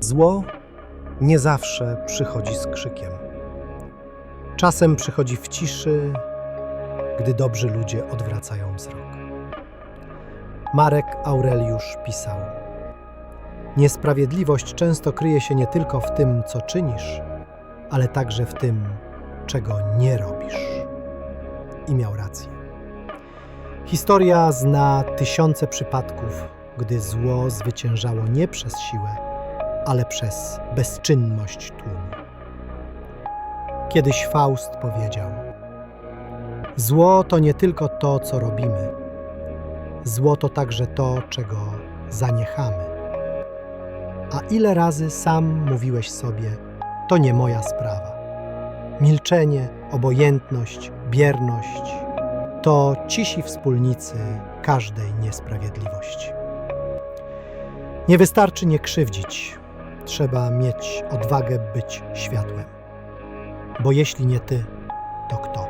Zło nie zawsze przychodzi z krzykiem. Czasem przychodzi w ciszy, gdy dobrzy ludzie odwracają wzrok. Marek Aureliusz pisał: Niesprawiedliwość często kryje się nie tylko w tym, co czynisz, ale także w tym, czego nie robisz. I miał rację. Historia zna tysiące przypadków, gdy zło zwyciężało nie przez siłę, ale przez bezczynność tłumu. Kiedyś Faust powiedział: Zło to nie tylko to, co robimy, zło to także to, czego zaniechamy. A ile razy sam mówiłeś sobie: To nie moja sprawa. Milczenie, obojętność, bierność to cisi wspólnicy każdej niesprawiedliwości. Nie wystarczy nie krzywdzić, trzeba mieć odwagę być światłem. Bo jeśli nie ty, to kto?